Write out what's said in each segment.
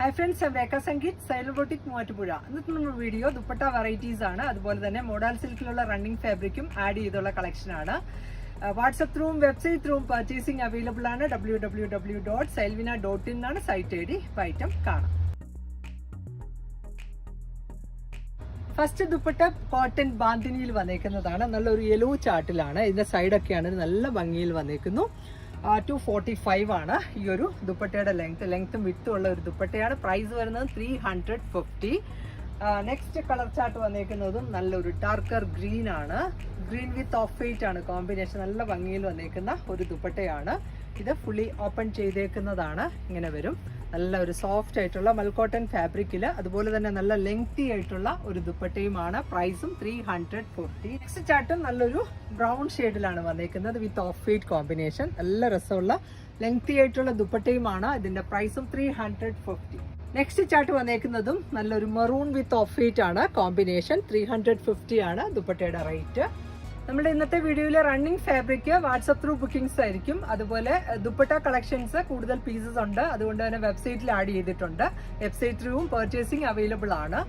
Hi friends വേക്ക സംഗീത് സൈലോബോട്ടിക് മൂവാറ്റുപുഴ ഇന്നത്തെ നമ്മുടെ വീഡിയോ ദുപ്പട്ട വെറൈറ്റീസ് ആണ്. അതുപോലെ തന്നെ മോഡൽ സിൽക്കിലുള്ള റണ്ണിംഗ് ഫാബ്രിക്കും ആഡ് ചെയ്തുള്ള കളക്ഷൻ ആണ്. വാട്സപ്പ് ത്രൂവും വെബ്സൈറ്റ് ത്രൂവും പർച്ചേസിംഗ് അവൈലബിൾ ആണ്. W W W dot Sylvina dot in site I D item കാണാം. ഫസ്റ്റ് ദുപ്പട്ട കോട്ടൺ ബാന്തിനിയിൽ വന്നേക്കുന്നതാണ്. നല്ലൊരു യെല്ലോ ചാർട്ടിലാണ് ഇതിന്റെ സൈഡൊക്കെയാണ് നല്ല ഭംഗിയിൽ വന്നേക്കുന്നു. ടു ഫോർട്ടി ഫൈവ് ആണ് ഈ ഒരു ദുപ്പട്ടയുടെ ലെങ്ത് ലെങ്ത്തും വിത്തും ഉള്ള ഒരു ദുപ്പട്ടയാണ്. പ്രൈസ് വരുന്നത് three hundred fifty next colour chart വന്നേക്കുന്നതും നല്ലൊരു ഡാർക്കർ ഗ്രീൻ ആണ്. ഗ്രീൻ വിത്ത് ഓഫ് വൈറ്റ് ആണ് കോമ്പിനേഷൻ നല്ല ഭംഗിയിൽ വന്നേക്കുന്ന ഒരു ദുപ്പട്ടയാണ്. ഇത് ഫുള്ളി ഓപ്പൺ ചെയ്തേക്കുന്നതാണ്. ഇങ്ങനെ വരും. നല്ല ഒരു സോഫ്റ്റ് ആയിട്ടുള്ള മൽക്കോട്ടൺ ഫാബ്രിക്കിൽ അതുപോലെ തന്നെ നല്ല ലെങ്തി ആയിട്ടുള്ള ഒരു ദുപ്പട്ടയുമാണ് പ്രൈസും ത്രീ ഹൺഡ്രഡ് ഫോർട്ടി നെക്സ്റ്റ് ചാർട്ടും നല്ലൊരു ബ്രൗൺ ഷെയ്ഡിലാണ് വന്നേക്കുന്നത് വിത്ത് ഓഫ് വൈറ്റ് കോമ്പിനേഷൻ നല്ല രസമുള്ള ലെങ്തി ആയിട്ടുള്ള ദുപ്പട്ടയുമാണ് ഇതിന്റെ പ്രൈസും three hundred fifty next chart വന്നേക്കുന്നതും നല്ലൊരു മെറൂൺ വിത്ത് ഓഫ് വൈറ്റ് ആണ്. കോമ്പിനേഷൻ ത്രീ ഹൺഡ്രഡ് ഫിഫ്റ്റി ആണ് ദുപ്പട്ടയുടെ റേറ്റ് നമ്മുടെ ഇന്നത്തെ വീഡിയോയിലെ running fabric WhatsApp through bookings ആയിരിക്കും. അതുപോലെ ദുപ്പട്ട കളക്ഷൻസ് കൂടുതൽ പീസസ് ഉണ്ട്. അതുകൊണ്ട് തന്നെ വെബ്സൈറ്റിൽ ആഡ് ചെയ്തിട്ടുണ്ട്. വെബ്സൈറ്റ് ത്രൂവും പർച്ചേസിംഗ് അവൈലബിൾ ആണ്.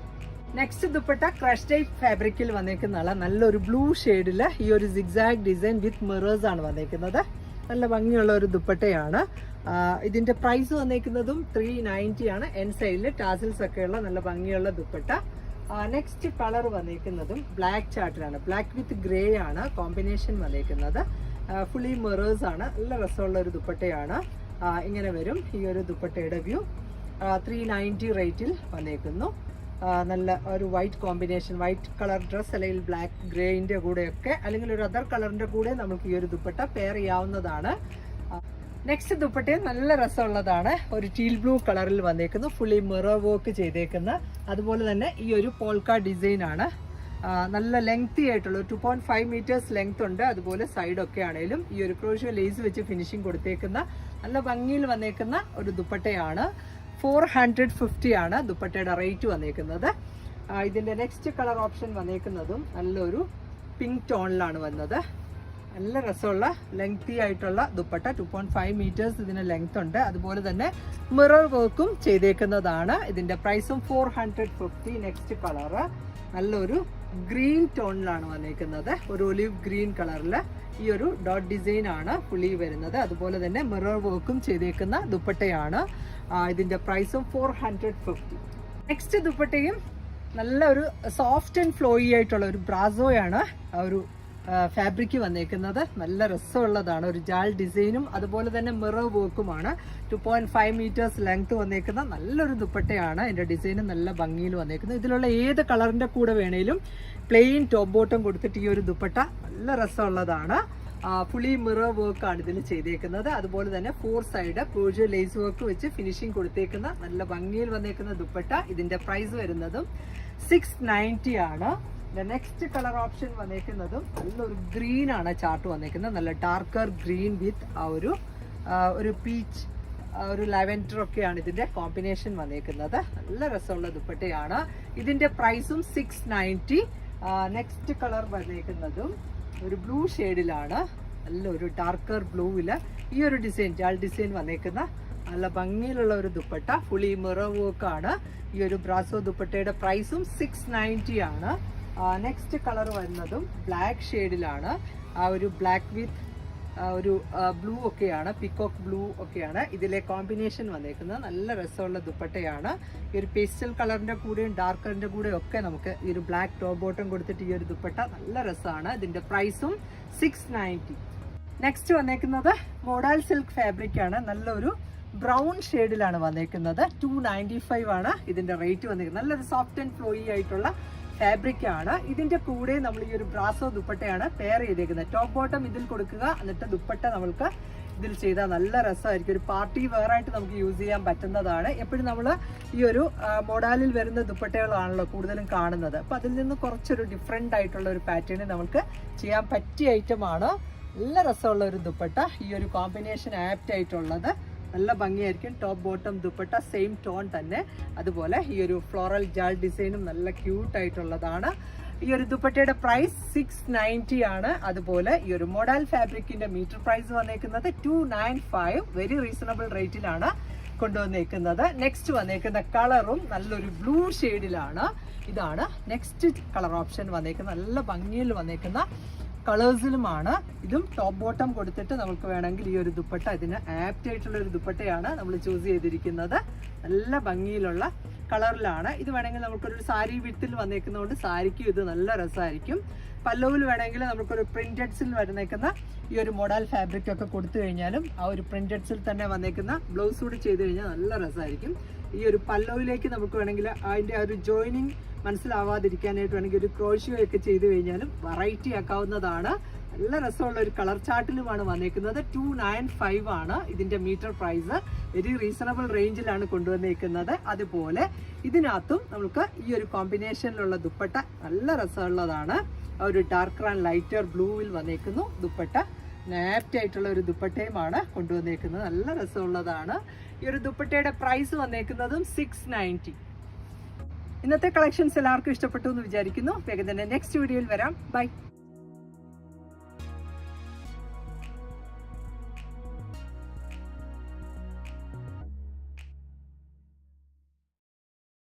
നെക്സ്റ്റ് ദുപ്പട്ട ക്രഷ് ടൈപ്പ് ഫാബ്രിക്കിൽ വന്നേക്കുന്ന നല്ലൊരു ബ്ലൂ ഷെയ്ഡിൽ ഈ ഒരു സിഗ്സാഗ് ഡിസൈൻ വിത്ത് മിറേഴ്സ് ആണ് വന്നേക്കുന്നത്. നല്ല ഭംഗിയുള്ള ഒരു ദുപ്പട്ടയാണ്. ഇതിന്റെ പ്രൈസ് വന്നേക്കുന്നതും ത്രീ നയന്റി ആണ്. എൻ സൈഡിൽ ടാസിൽസ് ഒക്കെയുള്ള നല്ല ഭംഗിയുള്ള ദുപ്പട്ട. നെക്സ്റ്റ് കളർ വന്നേക്കുന്നതും ബ്ലാക്ക് ചാർട്ടിലാണ് ബ്ലാക്ക് വിത്ത് ഗ്രേ ആണ് കോമ്പിനേഷൻ വന്നേക്കുന്നത് ഫുള്ളി മെറേഴ്സ് ആണ്. നല്ല രസമുള്ള ഒരു ദുപ്പട്ടയാണ്. ഇങ്ങനെ വരും. ഈ ഒരു ദുപ്പട്ടയുടെ വ്യൂ ത്രീ നയന്റി റേറ്റിൽ വന്നേക്കുന്നു നല്ല ഒരു white combination white colour dress അല്ലെങ്കിൽ ബ്ലാക്ക് ഗ്രേയിന്റെ കൂടെയൊക്കെ അല്ലെങ്കിൽ ഒരു അതർ കളറിന്റെ കൂടെ നമുക്ക് ഈ ഒരു ദുപ്പട്ട പെയർ ചെയ്യാവുന്നതാണ്. നെക്സ്റ്റ് ദുപ്പട്ടയും നല്ല രസമുള്ളതാണ്. ഒരു ടീൽ ബ്ലൂ കളറിൽ വന്നേക്കുന്നു. ഫുള്ളി മിറർ വർക്ക് ചെയ്തേക്കുന്ന. അതുപോലെ തന്നെ ഈ ഒരു പോൾക്ക ഡിസൈൻ ആണ്. നല്ല ലെങ്തി ആയിട്ടുള്ള two point five metres length ഉണ്ട്. അതുപോലെ സൈഡൊക്കെ ആണെങ്കിലും ഈ ഒരു ക്രോഷ്യ ലേസ് വെച്ച് ഫിനിഷിംഗ് കൊടുത്തേക്കുന്ന നല്ല ഭംഗിയിൽ വന്നേക്കുന്ന ഒരു ദുപ്പട്ടയാണ്. ഫോർ ഹൺഡ്രഡ് ഫിഫ്റ്റി ആണ് ദുപ്പട്ടയുടെ റേറ്റ് വന്നേക്കുന്നത്. ഇതിന്റെ നെക്സ്റ്റ് കളർ ഓപ്ഷൻ വന്നേക്കുന്നതും നല്ലൊരു പിങ്ക് ടോണിലാണ് വന്നത്. നല്ല രസമുള്ള ലെങ്തി ആയിട്ടുള്ള dupatta two point five metres ഇതിന് ലെങ്ത് ഉണ്ട്. അതുപോലെ തന്നെ മിറർ വർക്കും ചെയ്തേക്കുന്നതാണ്. ഇതിന്റെ പ്രൈസും four hundred fifty next colour നല്ലൊരു ഗ്രീൻ ടോണിലാണ് വന്നേക്കുന്നത്. ഒരു ഒലിവ് ഗ്രീൻ കളറിൽ ഈ ഒരു ഡോട്ട് ഡിസൈൻ ആണ് പുളി വരുന്നത്. അതുപോലെ തന്നെ മിറർ വർക്കും ചെയ്തേക്കുന്ന ദുപ്പട്ടയാണ്. ഇതിന്റെ പ്രൈസും ഫോർ ഹൺഡ്രഡ് ഫിഫ്റ്റി നെക്സ്റ്റ് ദുപ്പട്ടയും നല്ല ഒരു സോഫ്റ്റ് ആൻഡ് ഫ്ലോയി ആയിട്ടുള്ള ഒരു ബ്രാസോയാണ് ഒരു ഫാബ്രിക് വന്നേക്കുന്നത്. നല്ല രസമുള്ളതാണ്. ഒരു ജാൾ ഡിസൈനും അതുപോലെ തന്നെ mirror വർക്കുമാണ് two point five metres length വന്നേക്കുന്ന നല്ലൊരു ദുപ്പട്ടയാണ്. എന്റെ ഡിസൈനും നല്ല ഭംഗിയിൽ വന്നേക്കുന്നത്. ഇതിലുള്ള ഏത് കളറിന്റെ കൂടെ വേണേലും പ്ലെയിൻ ടോപ്പ് ബോട്ടം കൊടുത്തിട്ട് ഈ ഒരു ദുപ്പട്ട നല്ല രസമുള്ളതാണ്. ഫുള്ളി മിറർ വർക്കാണ് ഇതിൽ ചെയ്തേക്കുന്നത്. അതുപോലെ തന്നെ four side crochet lace work വെച്ച് ഫിനിഷിംഗ് കൊടുത്തേക്കുന്ന നല്ല ഭംഗിയിൽ വന്നേക്കുന്ന ദുപ്പട്ട ഇതിന്റെ പ്രൈസ് വരുന്നതും സിക്സ് ആണ്. നെക്സ്റ്റ് കളർ ഓപ്ഷൻ വന്നേക്കുന്നതും നല്ലൊരു ഗ്രീൻ ആണ് ചാർട്ട് വന്നേക്കുന്നത്. നല്ല ഡാർക്കർ ഗ്രീൻ വിത്ത് ആ ഒരു ഒരു പീച്ച് ഒരു ലാവൻഡർ ഒക്കെയാണ് ഇതിന്റെ കോമ്പിനേഷൻ വന്നേക്കുന്നത്. നല്ല രസമുള്ള ദുപ്പട്ടയാണ്. ഇതിന്റെ പ്രൈസും സിക്സ് നയന്റി നെക്സ്റ്റ് കളർ വന്നേക്കുന്നതും ഒരു ബ്ലൂ ഷെയ്ഡിലാണ് നല്ല ഒരു ഡാർക്കർ ബ്ലൂവിൽ ഈ ഒരു ഡിസൈൻ ജാൾ ഡിസൈൻ വന്നേക്കുന്ന നല്ല ഭംഗിയിലുള്ള ഒരു ദുപ്പട്ട. ഫുള്ളി വർക്ക് ആണ്. ഈ ഒരു ബ്രാസോ ദുപ്പട്ടയുടെ പ്രൈസും സിക്സ് നയന്റി ആണ്. നെക്സ്റ്റ് കളർ വരുന്നതും ബ്ലാക്ക് ഷെയ്ഡിലാണ് ആ ഒരു ബ്ലാക്ക് വിത്ത് ഒരു ബ്ലൂ ഒക്കെയാണ് പിക്കോക്ക് ബ്ലൂ ഒക്കെയാണ് ഇതിലെ കോമ്പിനേഷൻ വന്നേക്കുന്നത്. നല്ല രസമുള്ള ദുപ്പട്ടയാണ്. ഈ ഒരു പേസ്റ്റൽ കളറിന്റെ കൂടെയും ഡാർക്ക് കളറിന്റെ കൂടെയും ഒക്കെ നമുക്ക് ഈ ഒരു ബ്ലാക്ക് ടോപ്പ് ബോട്ടം കൊടുത്തിട്ട് ഈ ഒരു ദുപ്പട്ട നല്ല രസമാണ്. ഇതിന്റെ പ്രൈസും സിക്സ് നയന്റി നെക്സ്റ്റ് വന്നേക്കുന്നത് മോഡാൽ സിൽക്ക് ഫാബ്രിക് ആണ്. നല്ലൊരു ബ്രൗൺ ഷെയ്ഡിലാണ് വന്നേക്കുന്നത്. ടു നയന്റി ഫൈവ് ആണ് ഇതിന്റെ റേറ്റ് വന്നേക്കുന്നത്. നല്ലൊരു സോഫ്റ്റ് ആൻഡ് ഫ്ലോയി ആയിട്ടുള്ള ഫാബ്രിക് ആണ് ഇതിന്റെ കൂടെ നമ്മൾ ഈ ഒരു ബ്രാസോ ദുപ്പട്ടയാണ് പെയർ ചെയ്തേക്കുന്നത്. ടോപ്പ് ബോട്ടം ഇതിൽ കൊടുക്കുക. എന്നിട്ട് ദുപ്പട്ട നമ്മൾക്ക് ഇതിൽ ചെയ്താൽ നല്ല രസമായിരിക്കും. ഒരു പാർട്ടി വെയർ ആയിട്ട് നമുക്ക് യൂസ് ചെയ്യാൻ പറ്റുന്നതാണ്. എപ്പോഴും നമ്മൾ ഈ ഒരു മോഡാലിൽ വരുന്ന ദുപ്പട്ടകളാണല്ലോ കൂടുതലും കാണുന്നത്. അപ്പൊ അതിൽ നിന്ന് കുറച്ചൊരു ഡിഫറെന്റ് ആയിട്ടുള്ള ഒരു പാറ്റേണിൽ നമുക്ക് ചെയ്യാൻ പറ്റിയ ഐറ്റമാണ് നല്ല രസമുള്ള ഒരു ദുപ്പട്ട. ഈ ഒരു കോമ്പിനേഷൻ ആപ്റ്റ് ആയിട്ടുള്ളത്. നല്ല ഭംഗിയായിരിക്കും. Top bottom dupatta same tone തന്നെ. അതുപോലെ ഈ ഒരു ഫ്ലോറൽ ജാൾ ഡിസൈനും നല്ല ക്യൂട്ട് ആയിട്ടുള്ളതാണ്. ഈ ഒരു ദുപ്പട്ടയുടെ പ്രൈസ് സിക്സ് നയന്റി ആണ്. അതുപോലെ ഈ ഒരു മോഡൽ ഫാബ്രിക്കിന്റെ മീറ്റർ പ്രൈസ് വന്നേക്കുന്നത് two nine five very reasonable റേറ്റിലാണ് കൊണ്ടുവന്നേക്കുന്നത്. നെക്സ്റ്റ് വന്നേക്കുന്ന കളറും നല്ലൊരു ബ്ലൂ ഷെയ്ഡിലാണ് ഇതാണ് നെക്സ്റ്റ് കളർ ഓപ്ഷൻ വന്നേക്കുന്ന നല്ല ഭംഗിയിൽ വന്നേക്കുന്ന കളേഴ്സിലുമാണ് ഇതും ടോപ്പ് ബോട്ടം കൊടുത്തിട്ട് നമുക്ക് വേണമെങ്കിൽ ഈ ഒരു ദുപ്പട്ട ഇതിന് ആപ്റ്റ് ആയിട്ടുള്ള ഒരു ദുപ്പട്ടയാണ് നമ്മൾ ചൂസ് ചെയ്തിരിക്കുന്നത്. നല്ല ഭംഗിയിലുള്ള കളറിലാണ്. ഇത് വേണമെങ്കിൽ നമുക്കൊരു സാരി വിത്തിൽ വന്നേക്കുന്നതുകൊണ്ട് സാരിക്കും ഇത് നല്ല രസമായിരിക്കും. പല്ലവിൽ വേണമെങ്കിൽ നമുക്കൊരു പ്രിന്റഡ്സിൽ വരുന്നേക്കുന്ന ഈ ഒരു മോഡൽ ഫാബ്രിക് ഒക്കെ കൊടുത്തു കഴിഞ്ഞാലും ആ ഒരു പ്രിന്റഡ്സിൽ തന്നെ വന്നേക്കുന്ന ബ്ലൗസ് കൂടി ചെയ്ത് കഴിഞ്ഞാൽ നല്ല രസമായിരിക്കും. ഈ ഒരു പല്ലവിലേക്ക് നമുക്ക് വേണമെങ്കിൽ അതിന്റെ ആ ഒരു ജോയിനിങ് മനസ്സിലാവാതിരിക്കാനായിട്ട് വേണമെങ്കിൽ ഒരു ക്രോഷ്യോ ഒക്കെ ചെയ്ത് കഴിഞ്ഞാലും വെറൈറ്റി ആക്കാവുന്നതാണ്. നല്ല രസമുള്ള ഒരു കളർ ചാർട്ടിലുമാണ് വന്നേക്കുന്നത്. ടു നയൻ ഫൈവ് ആണ് ഇതിന്റെ മീറ്റർ പ്രൈസ് വെരി റീസണബിൾ റേഞ്ചിലാണ് കൊണ്ടുവന്നേക്കുന്നത്. അതുപോലെ ഇതിനകത്തും നമുക്ക് ഈ ഒരു കോമ്പിനേഷനിലുള്ള ദുപ്പട്ട നല്ല രസമുള്ളതാണ്. ഒരു ഡാർക്ക് ആൻഡ് ലൈറ്റർ ബ്ലൂവിൽ വന്നേക്കുന്നു. ദുപ്പട്ട നാപ്റ്റ് ആയിട്ടുള്ള ഒരു ദുപ്പട്ടയുമാണ് കൊണ്ടുവന്നേക്കുന്നത്. നല്ല രസമുള്ളതാണ്. ഈ ഒരു ദുപ്പട്ടയുടെ പ്രൈസ് വന്നേക്കുന്നതും സിക്സ് നയന്റി ഇന്നത്തെ കളക്ഷൻസ് എല്ലാവർക്കും ഇഷ്ടപ്പെട്ടു എന്ന് വിചാരിക്കുന്നു. വേഗം തന്നെ നെക്സ്റ്റ് വീഡിയോയിൽ വരാം. ബൈ